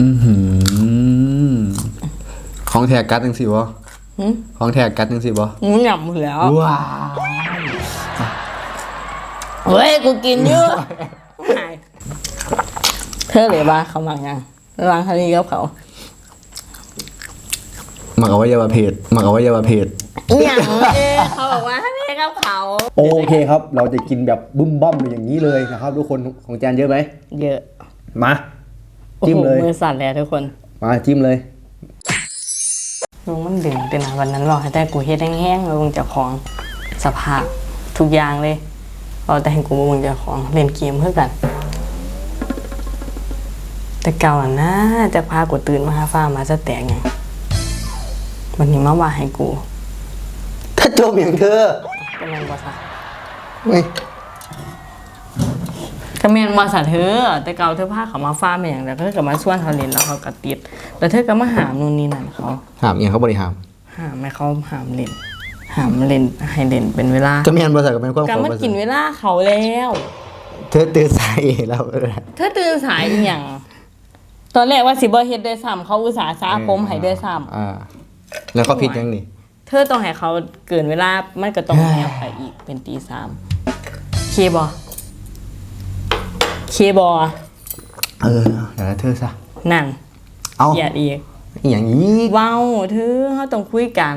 อือหือของแทกกัดจังสิบ่ของแทกกัดจังสิบ่มึงหยำหมดแล้วว้าวเฮ้ยกูกินเยอะเธอเลยบ้าเขามักยังล้างทะเลกับเขาหมักเอาไว้เยาวเพศหมักเอาไว้เยาวเพศอย่างเอ้เขาบอกว่าทะเลกับเขาโอเคครับ เราจะกินแบบบึ้มบ้อมอย่างนี้เลยนะครับ ทุกคนของแจนเยอะไหมเยอะมา จิ้มเลยโอ้โหมือสั่นแล้วทุกคนมาจิ้มเลยลุงมันดึงแต่นะวันนั้นบอกให้แต่กูเฮ็ดแห้งๆแล้วมึงเจะของสภาพทุกอย่างเลยเอาแต่ให้กูมึงเจะของเล่นเกมเพื่อกัน แต่เก่าอะนะจะพากูตื่นมาหาฟ้ามาจะแตกไงวันนี้มาว่าให้กู ถ้าจมอย่างเธอก็แมนบอสะไม่ ก็แมนบอสะเธอ แต่เก่าเธอพาเขามาฟ้ามาอย่างแล้วก็เธอก็มาส่วนเขาเล่นแล้วเขาก็ติดแล้วเธอก็มาหามนู่นนี่นั่นเขาหามเอียงเขาบริหามหามให้เขาหามเล่นหามเล่นให้เล่นเป็นเวลาก็แม่นบริษัทก็เป็นความก็ขอมันบริษักินทเวลาเขาแล้ว เธอตื่นสายเองแล้วเธอตื่นสายอหย่างตอนแรกว่าสิบ่เฮ็ดด้วยซ้ำเขาอุตส่าห์ซาผมให้ด้วยซ้อ่าแล้วก็ผิดยังนี่ำเธอต้องให้เขาเกินเวลามันก็ต้องแนวไปอีกเป็นตีสามเคบอ เคบอเออเดี๋ยวเธอซะนั่นเอาอย่าอีกอหย่างนี้เว้าเธอเขาต้องคุยกัน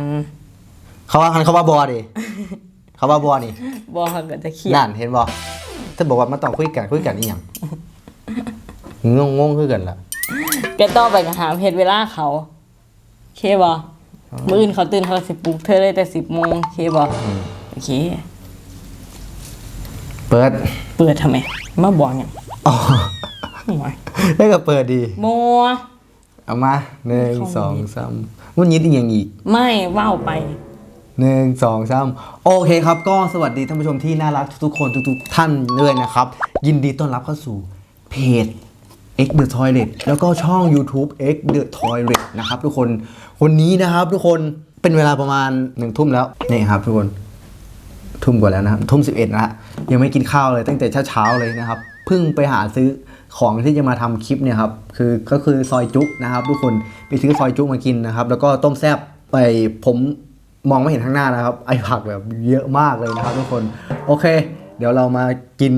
เขาว่าเขาว่าบอดิเขาว่าบอนี่บอเขาก็จะเครียดนั่นเห็นบอเธอบอกว่ามันต้องคุยกันคุยกันอีหยังงงงงคือกันล่ะแกต้องไปหาเฮ็ดเวลาเขา เคบอมื้ออื่นเขาตื่นเขาสิปลุกเธอเลยแต่สิบโมงเคบอโอเค เปิด เปิดทำไมมาบอกอย่าง อ๋อโอ้ยได้ก็เปิดดีโมเอามาหนึ่งสองสามวันนี้อีกอย่างอีก ไม่เว้าไป หนึ่งสองสามโอเคครับ ก็สวัสดีท่านผู้ชมที่น่ารักทุกๆคนทุกๆท่านเลยนะครับ ยินดีต้อนรับเข้าสู่เพจ X The Toilet แล้วก็ช่อง YouTube X The Toilet นะครับทุกคนวันนี้นะครับทุกคนเป็นเวลาประมาณหนึ่งทุ่มแล้วนี่ครับทุกคนทุ่มกว่าแล้วนะครับทุ่มสิบเอ็ดนะฮะยังไม่กินข้าวเลยตั้งแต่เช้าๆเลยนะครับ เพิ่งไปหาซื้อของที่จะมาทำคลิปเนี่ยครับคือก็คือซอยจุนะครับทุกคนไปซื้อซอยจุมากินนะครับ แล้วก็ต้มแซบไปผมมองไม่เห็นข้างหน้านะครับ ไอผักแบบเยอะมากเลยนะครับ ทุกคนโอเค เดี๋ยวเรามากิน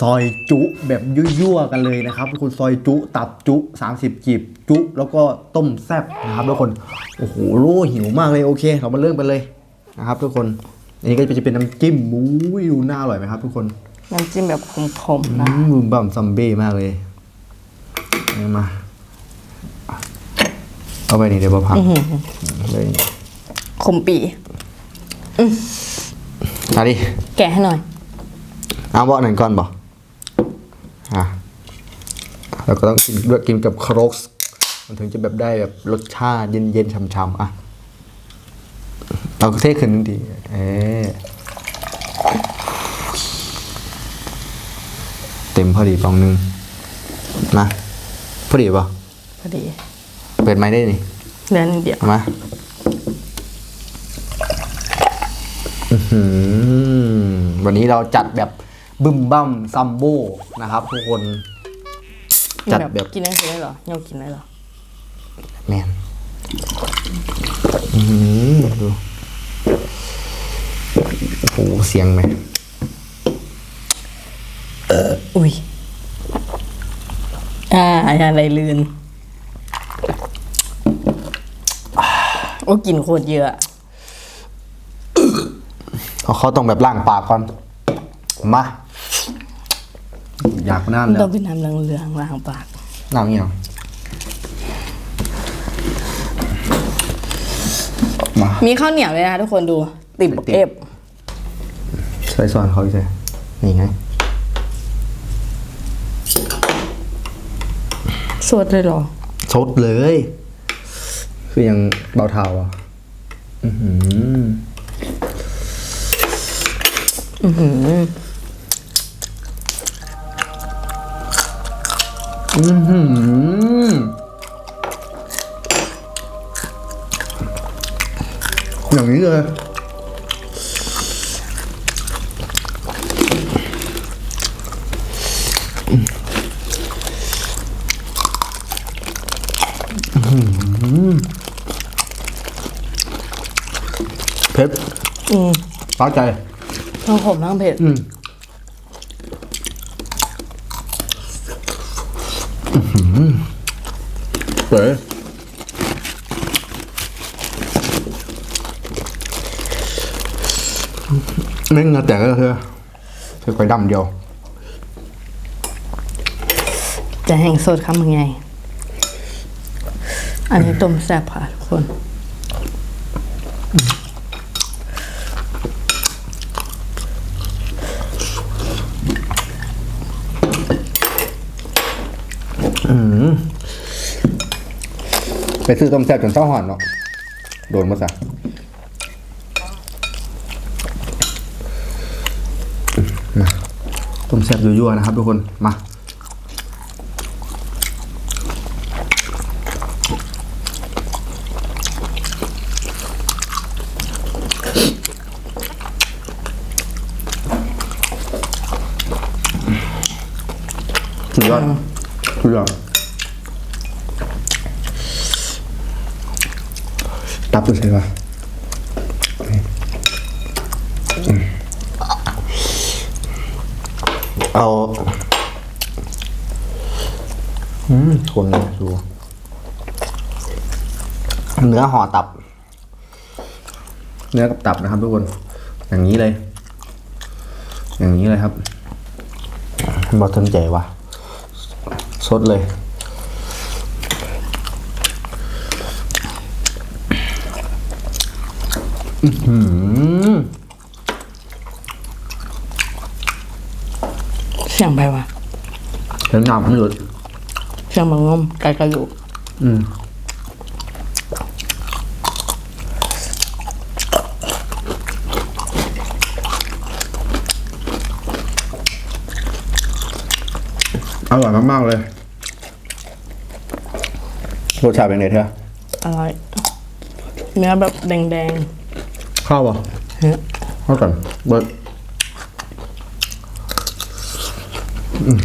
ซอยจุแบบยั่วๆกันเลยนะครับทุกคนซอยจุตับจุ 30จีบจุ แล้วก็ต้มแซบนะครับทุกคนโอ้โหโล่หิวมากเลยโอเค เรามาเริ่มกันเลยนะครับ ทุกคนอันนี้ก็จะเป็นน้ำจิ้มมูยดูน่าอร่อยไหมครับ ทุกคน น้ำจิ้มแบบขมๆอืนะมบุมบัมซัมเบ้มากเลยเอามา เอาไปนี่เดี๋ยวบอพักเลยขมปีมาดิ แกะให้หน่อย เอาเบาะหนึ่งก่อนบออะแล้วก็ต้องกินด้วยกินกับโครกส์มันถึงจะแบบได้แบบรสชาติเย็นๆช่ำๆอะเอาเทขึ้นนิดดี เอ๊ เต็มพอดีปองหนึงมาพอดีป่ะพอดี เปิดไม้ได้นี่เหลือนิดเดียวเอามาอื้อหือวันนี้เราจัดแบบบึมบัมซัมโบนะครับทุกคน จัดแบบกินได้เลยเหรอโยกกินได้เหรอแมนอื้อหือดูโอ้โหเสียงไหม อุ้ย อ่าอะไรลื่นโอ้กินโคตรเยอะ เขาเขาต้องแบบล้างปากก่อน มา อยากน้ำมันแล้ต้อวงเป็นน้ำเหลืองๆล้างปาก น้ำเงี้ยงมา มีข้าวเหนียวเลยนะทุกคนดู ติบติบเอฟ ใส่ส่วนเขาอีกเลยนี่ไง สดเลยเหรอ สดเลย คือยังเบาเทาอะอือหืออือหืออือหืออย่างนี้เลย เผ็ดอืมร้าใจ ทั้งขมทั้งเผ็ด อืมเป๋เม่งเงาแตกแล้วเธอเธอไปดำเดียว จะแห้งสดคำยังไง อันนี้ต้มแซ่บค่ะทุกคน ไปซื้อต้มแซ่บจนเต้าห่อนเนาะ โดนมาซะมาต้มแซ่บยั่วๆนะครับทุกคน มาสุดยอด สุดยอดตับดูใช่ปะเอาอืมคนดูเนื้อห่อตับ เนื้อกับตับนะครับทุกคน อย่างนี้เลย อย่างนี้เลยครับบอสนใจวะ สดเลยเสียงไปวะเห็นหนามไม่หลุดเสียงบางงมไก่กระดูกอืมอร่อยมาก ๆ เลย รสชาติเป็นไงเธออร่อยเนื้อแบบแดงข้าวป่ะๆเฮ้ยข้าวกันเบิร์ดอืม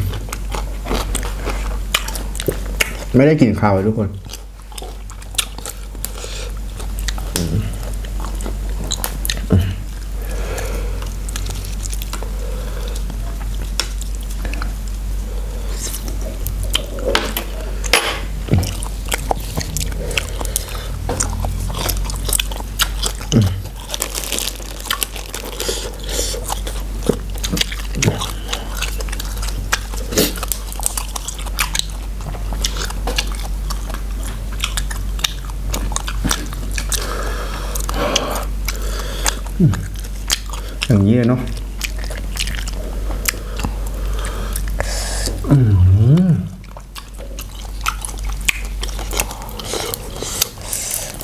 ไม่ได้กินข้าวเลยทุกคน เลยเนาะ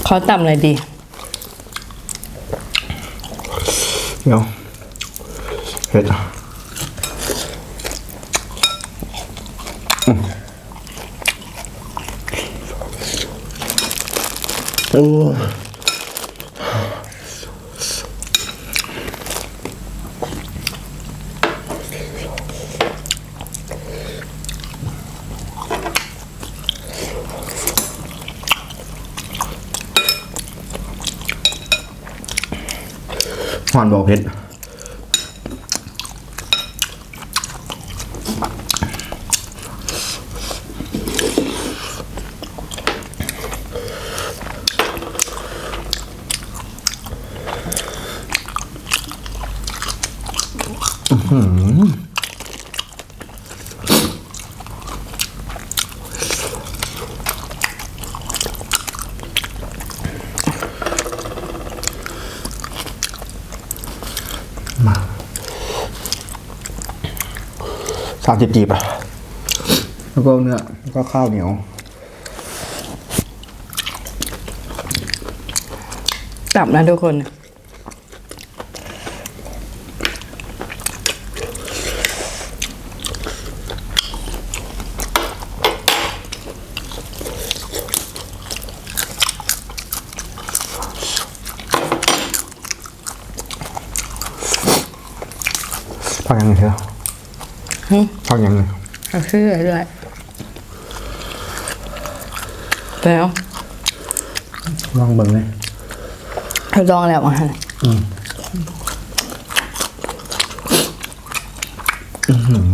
ขอต่ำเลยดี เดี๋ยวเผ็ดอะอืมโอ้ อนบอเพชร สามสิบจีบอะ แล้วก็เนื้อแล้วก็ข้าวเหนียว ตับนะทุกคน พักยังไงเธอ หึ พักยังไง เอา ชื่ออะไรด้วยแล้วลองเบิ่งเลยเขาลองแล้วอะดู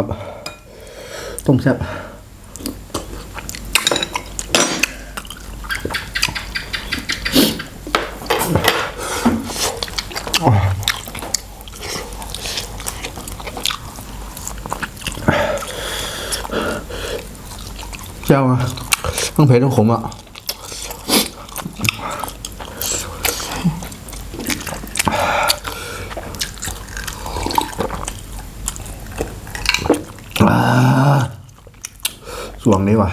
ครับ ต้มแซ่บเจ้าอะต้องเผ็ดต้องขมอะ สวงนี้ว่ะ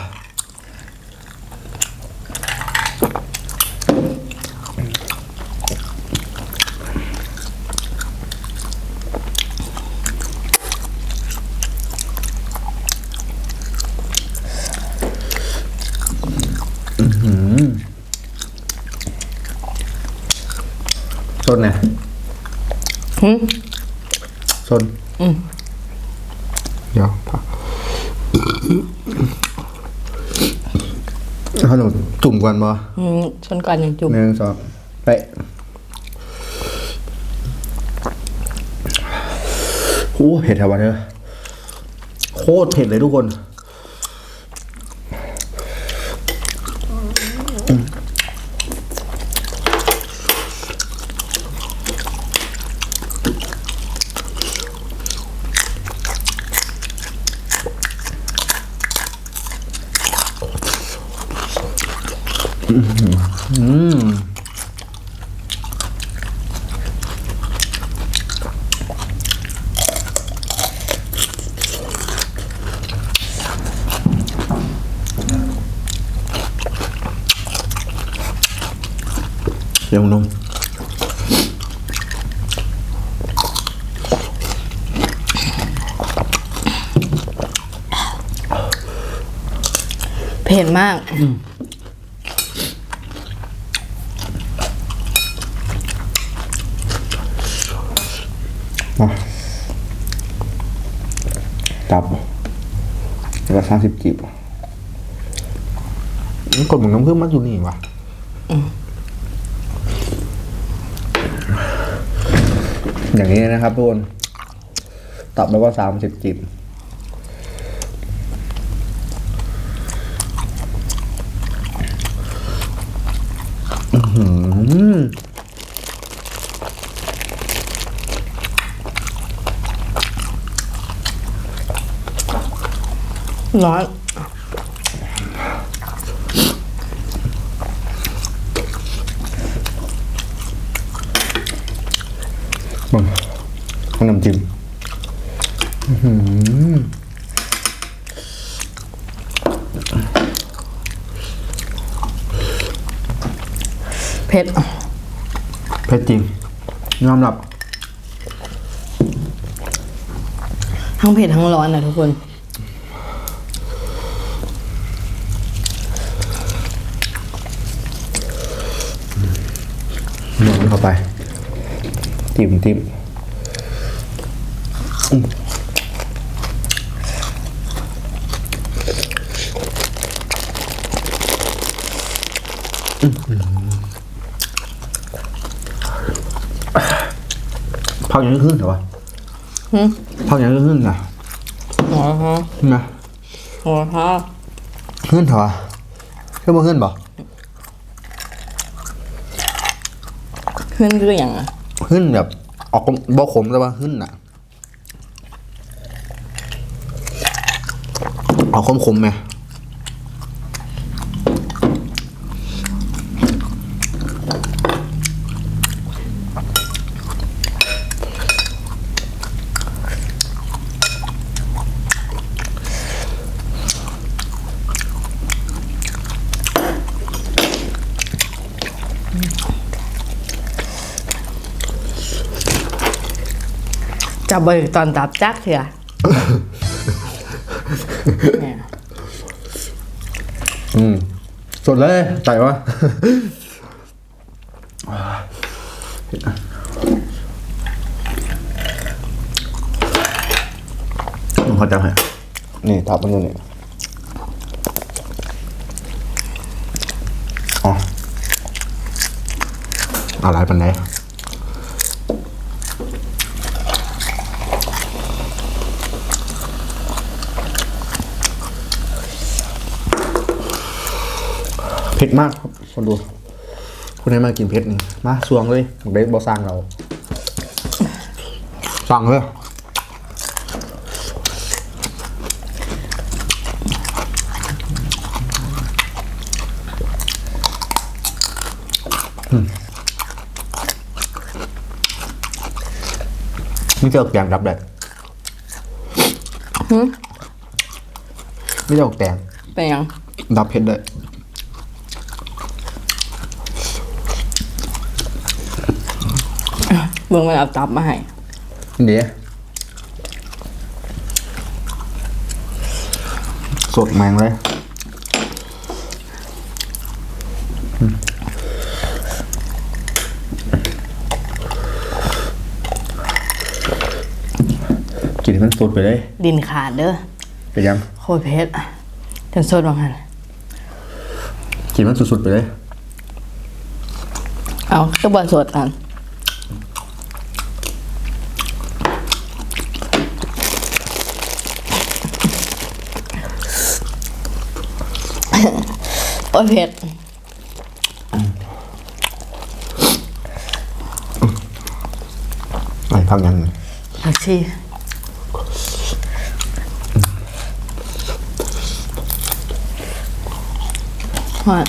อื้อหือสดเนี่ยหืมสดเดี๋ยวพัก ขนมจุ่มก่อนบ่อืมชนก่อนอย่างจุ่มหนึ่งสองเปะโอ้เผ็ดแถววันเนี้ยโคตรเผ็ดเลยทุกคน เดี๋ยวนมเผ็ดมากมาตับแล้วก็สามสิบกีบนี่กดเหมือนน้ำผึ้งมัดอยู่นี่วะอ อย่างนี้นะครับทุกคนตับแล้วก็สามสิบกีบอร้อน ข้างน้ำจิ้มอื้อหือเผ็ดเผ็ดจริงยอมรับทั้งเผ็ดทั้งร้อนนะทุกคน หมุนเข้าไป จิ้มจิ้มอืม พักยังไม่ขึ้นเหรอวะหืมพักยังไม่ขึ้นนะหัวฮะนะหัวฮะขึ้นเหรอวะขึ้นมาขึ้นบ่ขึ้นคืออย่างอะขึ้นแบบ ออกบ่ขมแต่ว่าขึ้นอะ ออกขมขมๆไหมจับไปตอนตับจักเถอะเนี่ย อืมสดเลยใส่วะขอจับให้นี่ทับมันอยู่นี่อ๋ออะไรปันไห เผ็ดมากครับคนดูคนให้มากินเผ็ดนี่มาสวงเลยบอกได้บอสร้างเราสั่งเลยไม่จะออกแตงดับได้ไม่จะออกแตงเป็นหยัง ดับเผ็ดได้ เบิ่งมันเอาตับมาให้เดี๋ยวสดแมงเลยอืมกินให้มันสดไปเลยดินขาดเด้อไปยังโคตรเผ็ดจนสดว่างั้นกินมันสุดๆไปเลย เอาก็บ่สดกัน โอ้ยเผ็ดไอ้พักยังไงผักชีหวาน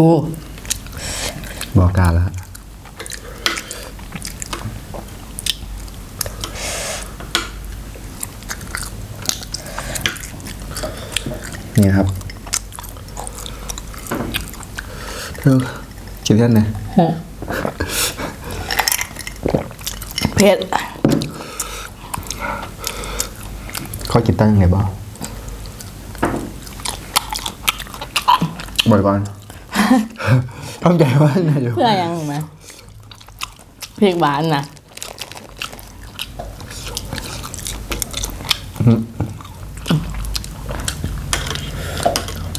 อ้บอกการแล้วฮะนี่ครับเธอกินกันนะเผ็ดข้อกินตั้งยังไงบ้างบ่อยก่อน ต้องใจว่าไงอยู่เพื่อยังไหมพริกหวานนะ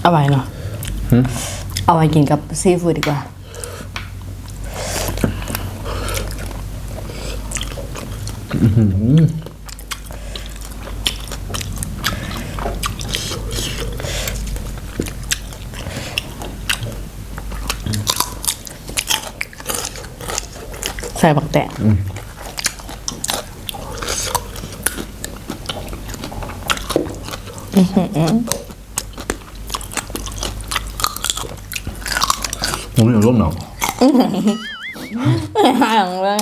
เอาไว้เนาะเอาไว้กินกับซีฟู้ดดีกว่าใแตงผมไม่อยากร่วมหรอกไม่ห่างเลย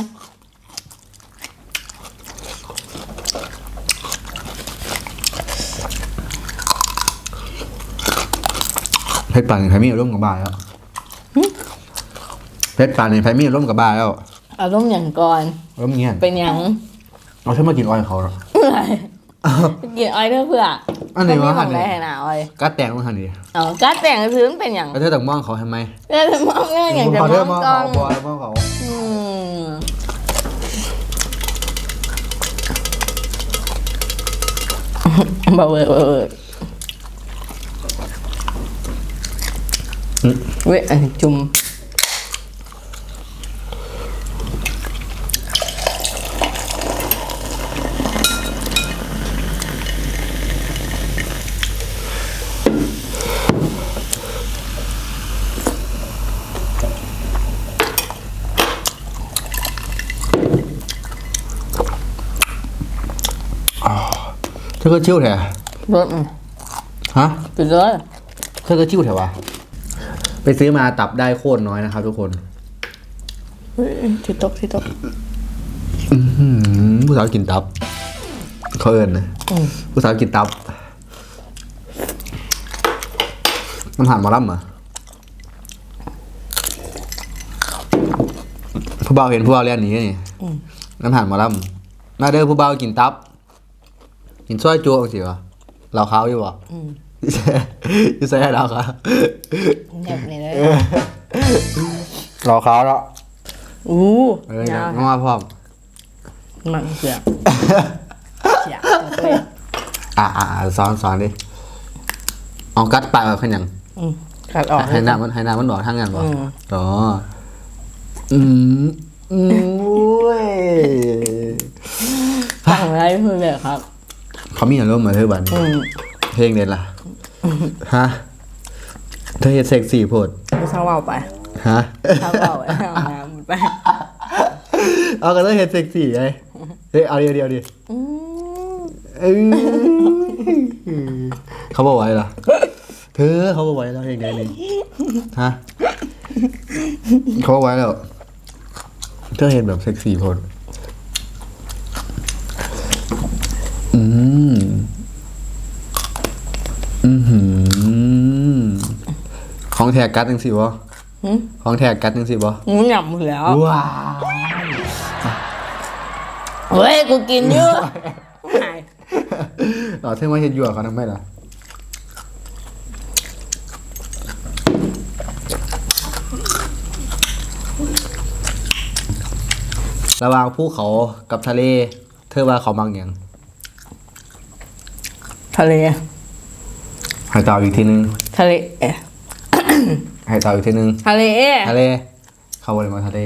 เพชรป่านในไพมีร่วมกับบ้าแล้วเพชรป่านในไพมีร่วมกับบ้าแล้วเอาร่มอย่างก่อนร่วมเงี้ยนเป็นหยังเอาฉันมากินอ้อยเขาหรอเพื่อกินอ้อยเพื่อเพื่ออัอันไหนวะขอัอนงไหน ได้ให้หนาอ้อยกัดแตงต้องทันดีเอาการดแต่งซื้อมันเป็นหยังแล้วเธอต่างมองเขาทำไมเดี๋ยวจะมองเงี้ยอย่างจะขอมเธอองมองกล้เขาองบอยมองเขาอืมบ่เวอร์บ่เวอร์เว้ยอันนี้จุ่ม เธอก็ชิวแถะรถมันฮะปิดเลยเธอก็ชิวแถะวะไปซื้อมาตับได้โคตรน้อยนะครับ ทุกคนเฮ้ยที่ตกที่ตกอืมผู้สาวกินตับ เขาเอินนะผู้สาวกินตับ มันผ่านหมาล่ำเหรอผู้บ่าวเห็นผู้บ่าวเรียนหนี้นี่น้ำผ่านหมาล่ำมาเด้อผู้บ่าวกินตับ กินซอยจัวสิวะเราเขาอยู่วะอยู่ใส่ให้เราครับแบบนี้เลยเราเขาแล้วอู้เอออย่างมาพร้อมมันเสียเสียเลยอ่าอ่าสอนสอนดิเอากัดปากแบบขยังอืมกัดออกให้น้ำมันให้น้ำมันหนอทั้งกันบ่อืมอ๋ออืมอืมโอ้ยฟังอะไรคือแบบครับ เขามีอารมณ์มาเธอบัดนอืมเพลงเด่นล่ะฮะเธอเฮ็ดเซ็กซี่โพดไม่ทราบว่าไปฮะทราบว่าไปเอาน้ำไปเอากันเธอเฮ็ดเซ็กซี่ไงเฮ้ยเอาเดียวเดียวดิเอ้ยเขาบอกไว้ล่ะเธอเขาบอกไว้แล้วเพลงไหนนี่ฮะเขาบอกไว้แล้วเธอเห็นแบบเซ็กซี่โพด อืม อือหือของแทกกัดจังสิบ่หืมของแทกกัดจังสิบ่มึงหยับมือแล้วว้าวเฮ้ยกูกินเยอะหายเราเท่ว่าเฮ็ดยั่วเขาทำไมล่ะระหว่างภูเขากับทะเล เธอว่าเขามังอย่าง ทะเล ให้ตอบอีกทีนึง ทะเลเอ๊ะให้ตอบอีกทีนึง ทะเล ทะเล เขาบอกเลยมาทะเล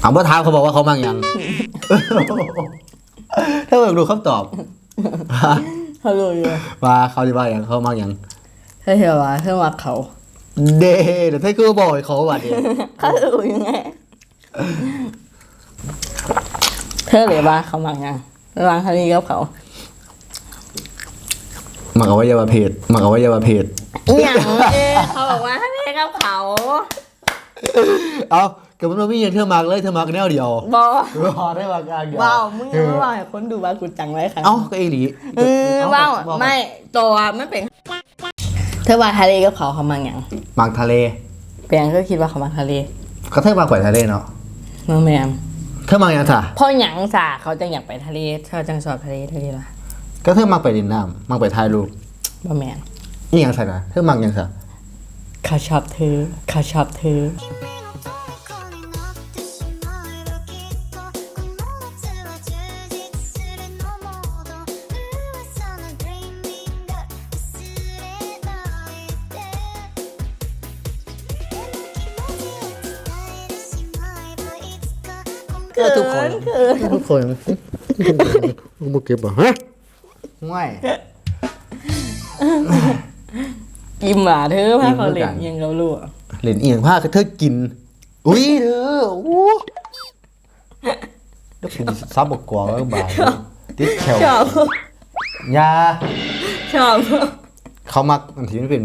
เอาเมื่อถามเขาบอกว่าเขามังยัง ถ้าแบบดูคำตอบ ทะเลอยู่ว่าเขาจะว่าอย่างเขามังยังเฮ้ยเดี๋ยวว่าเธอมาเขา เดเดี๋ยวให้กูบอกให้เขาว่าเดเขาอยู่ยังไงเธอเลยว่าเขามักยัง ระหว่างทะเลกับเขามักเอาไว้ยาวเพศมักเอาไว้ยาวเพศอย่างเอ๊ะเขาบอกว่าทะเลกับเขาเอาเกิดมันไม่มีอย่างเธอมักเลยเธอมักแนวเดียวบอพอได้มากลางเดียวว้าวมึงยังไม่ว่าให้คนดูว่ากูจังไรค่ะเอ้าก็เอหลีเออว้าวไม่ตัวไม่เป็น เธอว่าทะเลกับเขาเขามักยังมักทะเลเปลี่ยนก็คิดว่าเขามักทะเลก็เธอมักไปทะเลเนาะน้องแมม เธอมักอย่างจ้ะพ่อหยังสาเขาจังอยากไปทะเลเขาจังสอบทะเลทะเลละก็เธอมักไปดินน้ำมักไปถ่ายรูปบ่แมนนี่ยังใส่นะเธอมักยังจ้ะเขาชอบเธอเขาชอบเธอ ทุกคนมึงเก็บอะฮะไม่กิมหมาเธอพาเขาอิ่เล่มเหมือนกันนยังเรารู้อะเหรียญเอียงผ้าเธอกิน อุ้ยเธอโอ้แล้วคุณซับบกกว่าก็บาดติดแถวชอบยาชอบเขามักอันที่มันเป็น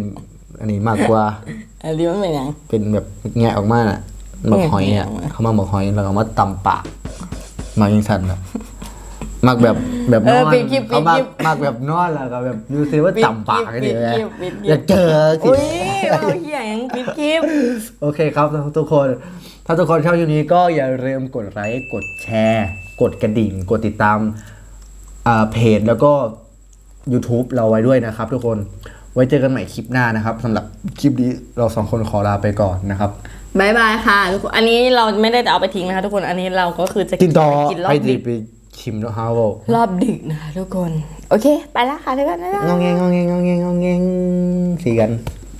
อันนี้มากกว่าอันนี้มันเป็นหยังเป็นแบบแงะออกมาน่ะหมกหอยอะแงะออกมาเขามาหมกหอยแล้วก็มาตำปาก มายิงสันอะมักแบบแบบนเอออนปิดคลิปปิเขาดมัคกลิป มักแบบนอนแล้วก็แบบยูซีว่าปิดตำปากคลิปกันเดียวปิดคลิปปิดคลิปอยากเจอสิ อุ้ยเราเฮียยังปิดคลิป โอเคครับทุกคน ถ้าทุกคนชอบคลิปนี้ก็อย่าลืมกดไลค์กดแชร์ กดกระดิ่ง กดติดตามอ่าเพจแล้วก็ YouTube เราไว้ด้วยนะครับ ทุกคนไว้เจอกันใหม่คลิปหน้านะครับสำหรับคลิปนี้เราสองคนขอลาไปก่อนนะครับ บายบายค่ะทุกคน อันนี้เราไม่ได้จะเอาไปทิ้งนะคะทุกคน อันนี้เราก็คือจะกินต่อกินรอไปบดีดึกไปชิมด้วยฮาวเวลรอบดึกนะคะทุกคน โอเค ไปแล้วค่ะทุกคนบ๊ายบายงองแงงงองแงงงองแงงงองแงงสีกัน